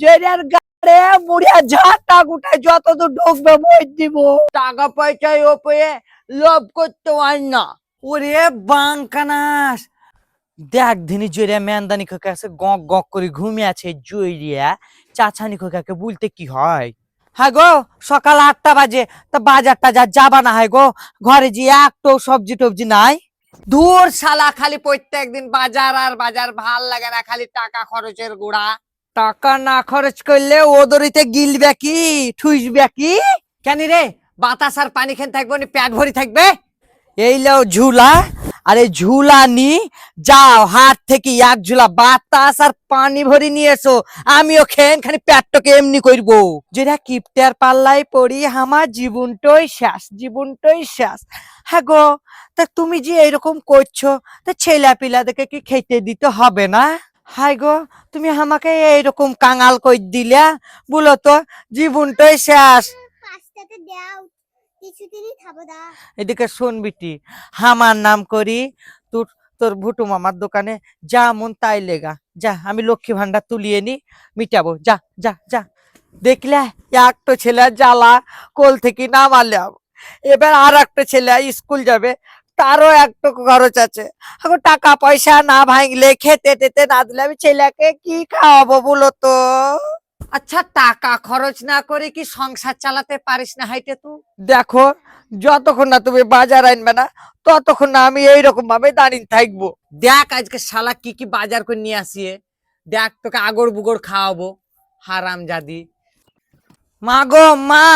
জেরিয়ার গাড়ে মুড়িয়া ঝাঁটা গুটায় যত দূর ঢুকবে মই দিব। টাকা পয়সায় ওপরে লোভ করতে হয় না। ওরে বাঙ্কানাস দেখ ধিনি জয়রিয়া মেয়ানদানি খোকা আছে, গক গক করে ঘুমিয়ে আছে জয়রিয়া চাচানি খোকাকে বলতে কি হয়? হ্যাঁ গো, সকাল আটটা বাজে, তা বাজারটা যা যাবা না হয় গো? ঘরে যে একটো সবজি টবজি নাই? দূর শালা, খালি প্রত্যেক দিন বাজার আর বাজার, ভালো লাগে না, খালি টাকা খরচের গুড়া। টাকা না খরচ করলে ওদরিতে গিলবে কি? ঠুইসবে কি? কেন রে? বাতাস আর পানি খেন থাকবে নি, পেট ভরি থাকবে? এই লাও ঝুলা, আরে ঝুলা নি, যাও হাত থেকে এক ঝুলা বাতাস আর পানি ভরি নিয়ে এসো। আমিও খেন খানি পেটটাকে এমনি করব। যেটা কিপটার পাল্লাই পড়ি, আমার জীবনটাই শেষ জীবনটাই শেষ। হ্যাঁ গো, তা তুমি যে এরকম করছ, তা ছেলে পিলাদেরকে কি খেতে দিতে হবে না? হাই গো তুমি আমাকে এইরকম কাঙাল কই দিলা? বলো তো জীবনটাই শেষ। এদিকে শোন বিটি আমার নাম করি তোর তোর ভুটু মামার দোকানে যা মন তাই লেগা। যা আমি লক্ষ্মী ভান্ডার তুলিয়ে নি মিটাবো। যা যা যা। দেখলে একটা ছেলে জ্বালা কোল থেকে নামালাম। এবার আর একটা ছেলে স্কুল যাবে তারও একটু খরচ আছে। এখন টাকা পয়সা না ভাঙলে খেতে টেতে না দিলে আমি ছেলেকে কি খাওয়াবো বলো তো? আচ্ছা টাকা খরচ না করে কি সংসার চালাতে পারিস না হাইটে তুই দেখো যতক্ষণ না তুমি বাজার আনবে না ততক্ষণ না আমি এইরকম ভাবে দাঁড়িয়ে থাকব। দেখ আজকে শালা কি কি বাজার করে নিয়ে আসিয়ে দেখ তোকে আগর বুগর খাওয়াবো হারাম জাদি। মা গো মা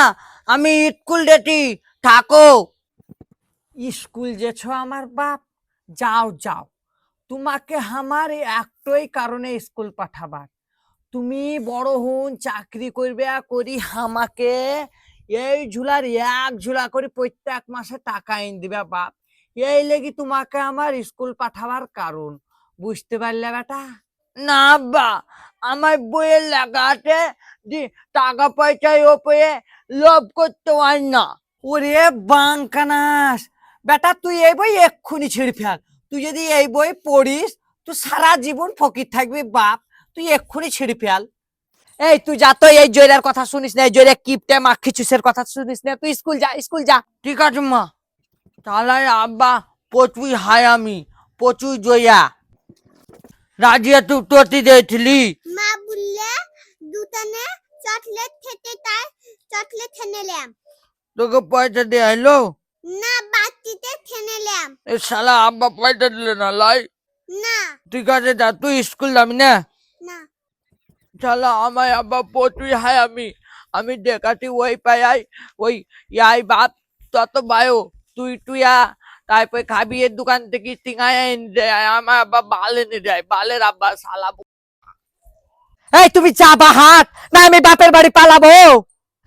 আমি স্কুল ডেটি থাকো। স্কুল যেছ আমার বাপ, যাও যাও। তোমাকে আমার একটাই কারণে স্কুল পাঠাবার। তুমি বড় হন, চাকরি করবে করি আমাকে এই ঝুলার এক ঝুলা করে প্রত্যেক মাসে টাকা এনে দিবে বাপ। এই লেগে তোমাকে আমার স্কুল পাঠাবার কারণ। বুঝতে পারলে বেটা? না বা আমার বইয়ের লেখাতে যে টাকা পয়সায় ওপরে লোভ করতে হয় না। ওরে বাঙ্কানাস বেটা তুই এই বই এক্ষুনি ছিঁড়ে ফেল। তুই যদি এই বই পড়িস তুই সারা জীবন ফকির থাকবি বাপ। তুই এক্ষুনি ছিঁড়ে ফেল। এই তুই যা তো এই জয়রার কথা শুনিস না এই জয়রা কিপটে মাখি চুসের কথা শুনিস না। তুই স্কুল যা স্কুল যা। ঠিক আছে মা। তাহলে আব্বা প্রচুর হাই আমি প্রচুর জয়া। রাজিয়া তুই টটি দিয়েছিলি। মা বললে দুটানে চকলেট খেতে তাই চকলেট খেনেলাম তোকে পয়সা দিয়ে খেনেলাম এ শালা আব্বা পয়সা দিলে না লাই? না। ঠিক আছে যা তুই স্কুল যাবি না? শালা আমায় আব্বা প্রচুর হাই আমি। আমি দেখাটি ওই পাই আই ওই ইয়াই বাপ তত বায়ো। তুই তুই আ তারপরে খাবি এর দোকান থেকে সিঙ্গাই এনে দেয় আমার আব্বা বাল এনে দেয় বালের আব্বা শালা এই তুমি চাবা হাট না আমি বাপের বাড়ি পালাবো।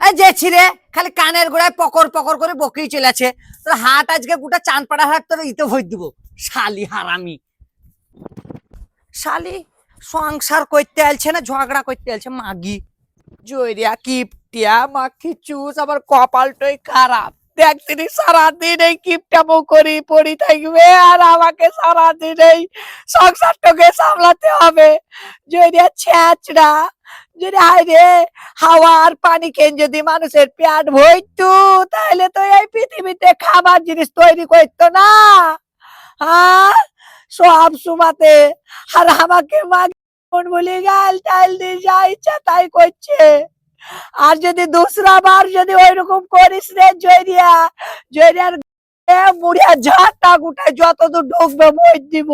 এই যে ছিরে খালি কানের গোড়ায় পকর পকর করে বকেই চলেছে। তোর হাট আজকে গোটা চানপাড়া হাট তোর ইতে ভর দিব। শালি হারামি। শালি সংসার করতে আলছে না, ঝগড়া করতে আলছে, মাগি। জয়রিয়া কিপটিয়া মাখি চুস আবার কপালটাই খারাপ। দেখ, তিনি সারাদিন এই কিপটামো করি পড়ি থাকবে আর আমাকে সারাদিন এই সংসারটাকে সামলাতে হবে। জয়রিয়া ছ্যাঁচড়া যদি হায় রে হাওয়া আর পানি খেয়ে যদি মানুষের পেট ভরতো, তাহলে তো এই পৃথিবীতে খাবার জিনিস তৈরি করতো না। হ্যাঁ সব সুমাতে আর আমাকে মন বলে, গাল টাল দিয়ে যা ইচ্ছা তাই করছে। আর যদি দোসরা বার যদি ওইরকম করিস রে জৈরিয়া মুড়িয়া বুড়িয়া ঝাড়টা গুটে যতদূর ঢুকবে মই দিব।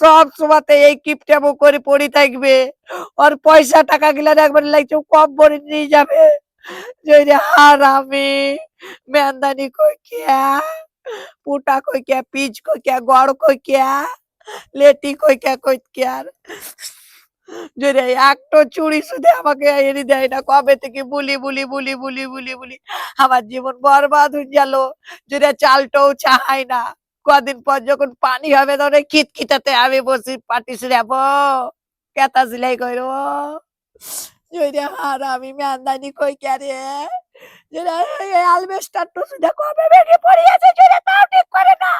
সব সময়তে এই কিপটাবো করে পড়ে থাকবে। ওর পয়সা, টাকা গিলা একবার লাগছে কম করে নিয়ে যাবে। হার আমি। মেন্দানি কই কিয়া? পুটা কই কিয়া? পিচ কই কিয়া? গড় কই কিয়া? লেটি কই কিয়া? কই কিয়ার? যদি একটো চুড়ি শুধু আমাকে এনে দেয় না, কবে থেকে বুলি বুলি বুলি বুলি বুলি বুলি, আমার জীবন বরবাদ হয়ে গেল। যদি চালটাও চাহাই না, কদিন পর যখন পানি হবে তখন খিটখিটাতে আমি বসি পাটি সিরাব। কেতা সিলাই করো যদি আর আমি মেন্দানি কই কে রে যদি আলবেস্টার তো শুধু কবে ভেঙে পড়িয়েছে যদি তাও ঠিক করে না।